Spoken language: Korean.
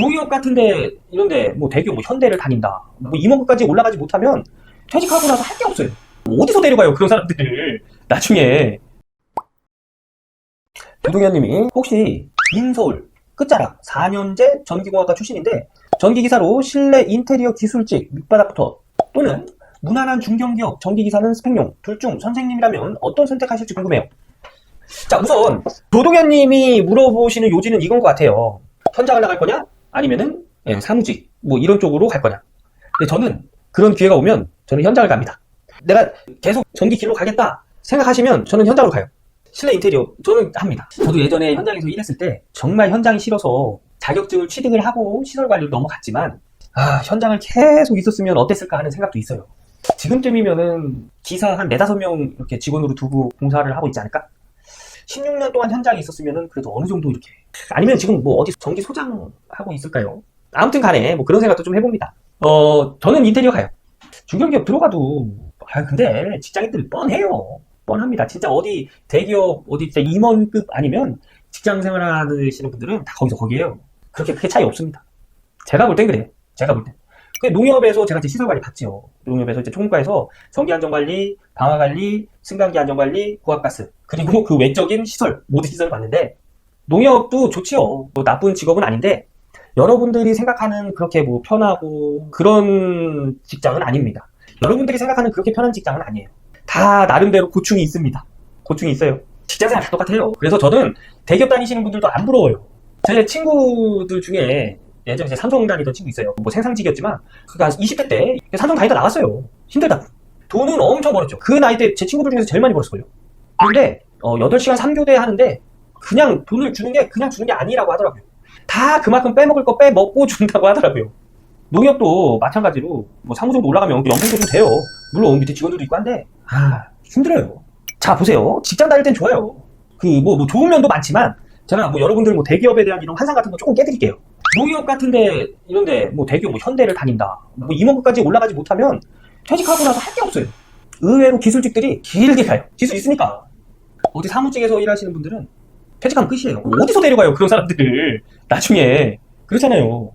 농협 같은데 이런데 뭐 대기업 뭐 현대를 다닌다. 뭐 임원급까지 올라가지 못하면 퇴직하고 나서 할 게 없어요. 뭐 어디서 데려가요 그런 사람들을 나중에. 조동현님이 혹시 인서울 끝자락 4년제 전기공학과 출신인데 전기기사로 실내 인테리어 기술직 밑바닥부터 또는 무난한 중견기업 전기기사는 스펙용 둘 중 선생님이라면 어떤 선택하실지 궁금해요. 자 우선 조동현님이 물어보시는 요지는 이건 것 같아요. 현장을 나갈 거냐 아니면은 예, 사무직 뭐 이런 쪽으로 갈 거냐. 근데 저는 그런 기회가 오면 저는 현장을 갑니다. 내가 계속 전기 길로 가겠다 생각하시면 저는 현장으로 가요. 실내 인테리어 저는 합니다. 저도 예전에 현장에서 일했을 때 정말 현장이 싫어서 자격증을 취득을 하고 시설 관리로 넘어갔지만 아 현장을 계속 있었으면 어땠을까 하는 생각도 있어요. 지금쯤이면은 기사 한 네다섯 명 이렇게 직원으로 두고 봉사를 하고 있지 않을까? 16년 동안 현장에 있었으면은 그래도 어느 정도 이렇게 아니면 지금 뭐 어디 전기 소장 하고 있을까요? 아무튼 간에 뭐 그런 생각도 좀 해봅니다. 어 저는 인테리어 가요. 중견기업 들어가도 아 근데 직장인들 뻔해요. 뻔합니다. 진짜 어디 대기업 어디 진짜 임원급 아니면 직장 생활하시는 분들은 다 거기서 거기에요. 그렇게 크게 차이 없습니다. 제가 볼 땐 그래요. 제가 볼 땐. 그 농협에서 제가 이제 시설 관리 받지요. 농협에서 이제 총무과에서 전기 안전 관리, 방화 관리, 승강기 안전 관리, 고압가스 그리고 그 외적인 시설 모든 시설을 봤는데 농협도 좋지요. 뭐 나쁜 직업은 아닌데 여러분들이 생각하는 그렇게 뭐 편하고 그런 직장은 아닙니다. 여러분들이 생각하는 그렇게 편한 직장은 아니에요. 다 나름대로 고충이 있습니다. 고충이 있어요. 직장생활 다 똑같아요. 그래서 저는 대기업 다니시는 분들도 안 부러워요. 제 친구들 중에 예전에 제 삼성 다니던 친구 있어요. 뭐 생상직이었지만 그가 20대 때 삼성 다니다 나왔어요. 힘들다고. 돈은 엄청 벌었죠. 그 나이 때 제 친구들 중에서 제일 많이 벌었어요. 그런데 어, 8시간 3교대 하는데 그냥 돈을 주는 게 그냥 주는 게 아니라고 하더라고요. 다 그만큼 빼먹을 거 빼먹고 준다고 하더라고요. 농협도 마찬가지로 뭐 사무정도 올라가면 연봉도 좀 돼요. 물론 밑에 직원들도 있고 한데 아 힘들어요. 자 보세요. 직장 다닐 땐 좋아요. 그뭐 뭐 좋은 면도 많지만 제가 뭐 여러분들 뭐 대기업에 대한 이런 환상 같은 거 조금 깨드릴게요. 농협 같은데 이런데 뭐 대기업 뭐 현대를 다닌다. 뭐 임원급까지 올라가지 못하면 퇴직하고 나서 할 게 없어요. 의외로 기술직들이 길게 가요. 기술 있으니까. 어디 사무직에서 일하시는 분들은 퇴직하면 끝이에요. 어디서 데려가요 그런 사람들을 나중에 그렇잖아요.